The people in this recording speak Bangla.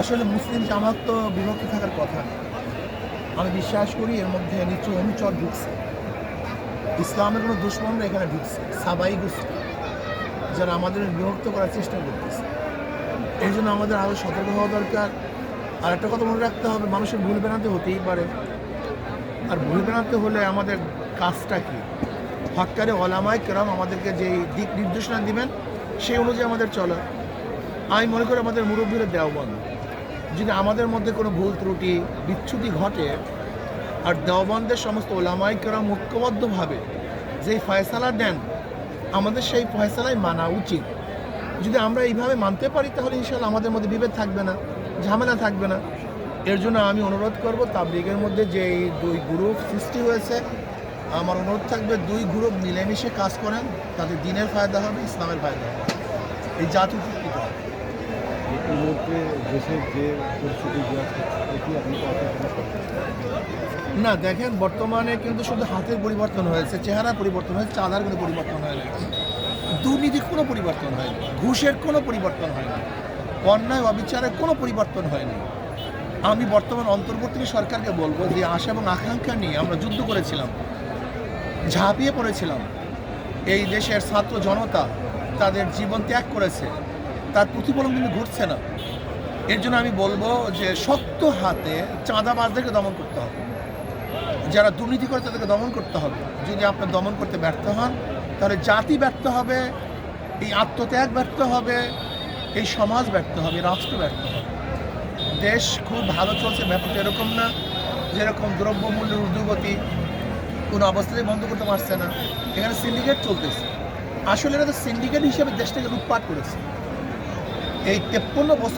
আসলে মুসলিম জামাত তো বিভক্ত থাকার কথা আমি বিশ্বাস করি এর মধ্যে নিচু অনুচর ঢুকছে। ইসলামের কোনো দুশ্মনরা এখানে ঢুকছে, সাবাই গোষ্ঠী, যারা আমাদের বিভক্ত করার চেষ্টা করতেছে। এই জন্য আমাদের আরও সতর্ক হওয়া দরকার। আর একটা কথা মনে রাখতে হবে, মানুষের ভুল বেড়াতে হতেই পারে। আর ভুল বেড়াতে হলে আমাদের কাজটা কি? হকারে ওলামায় কেরাম আমাদেরকে যেই দিক নির্দেশনা দিবেন, সেই অনুযায়ী আমাদের চলা। আমি মনে করি আমাদের মুরব্বীরা দেওয়াবন্ধ যদি আমাদের মধ্যে কোনো ভুল ত্রুটি, বিচ্ছুতি ঘটে, আর দেওবন্দের সমস্ত ওলামাই কেরাম ঐক্যবদ্ধভাবে যেই ফয়সালা দেন, আমাদের সেই ফয়সালাই মানা উচিত। যদি আমরা এইভাবে মানতে পারি, তাহলে ইনশাল্লাহ আমাদের মধ্যে বিভেদ থাকবে না, ঝামেলা থাকবে না। এর জন্য আমি অনুরোধ করব, তাবলিগের মধ্যে যে দুই গ্রুপ সৃষ্টি হয়েছে আমার অনুরোধ থাকবে দুই গ্রুপ মিলেমিশে কাজ করেন তাতে দিনের ফায়দা হবে ইসলামের ফায়দা হবে। এই জাতি উপকৃত হবে। এই মুহূর্তে দেশের যে পরিস্থিতি এটি আপনি না দেখেন বর্তমানে কিন্তু শুধু হাতের পরিবর্তন হয়েছে চেহারা পরিবর্তন হয়েছে চাঁদার কোনো পরিবর্তন হয়নি। দুর্নীতির কোনো পরিবর্তন হয়নি ঘুষের কোনো পরিবর্তন হয়নি অন্যায় অবিচারের কোনো পরিবর্তন হয়নি। আমি বর্তমান অন্তর্বর্তী সরকারকে বলব যে আশা এবং আকাঙ্ক্ষা নিয়ে আমরা যুদ্ধ করেছিলাম ঝাঁপিয়ে পড়েছিলাম। এই দেশের ছাত্র জনতা তাদের জীবন ত্যাগ করেছে। তার প্রতিফলন কিন্তু ঘটছে না। এর জন্য আমি বলব যে শক্ত হাতে চাঁদাবাজদেরকে দমন করতে হবে। যারা দুর্নীতি করে তাদেরকে দমন করতে হবে। যদি আপনার দমন করতে ব্যর্থ হন, তাহলে জাতি ব্যর্থ হবে, এই আত্মত্যাগ ব্যর্থ হবে, এই সমাজ ব্যর্থ হবে, রাষ্ট্র ব্যর্থ হবে। দেশ খুব ভালো চলছে, ব্যাপারটা এরকম না। যেরকম দ্রব্যমূল্যের ঊর্ধ্বগতি কোনো অবস্থাতেই বন্ধ করতে পারছে না। এখানে সিন্ডিকেট চলতেছে। আসলে এরা তো সিন্ডিকেট হিসেবে দেশটাকে লুটপাট করেছে। এই তেপ্পন্ন বছর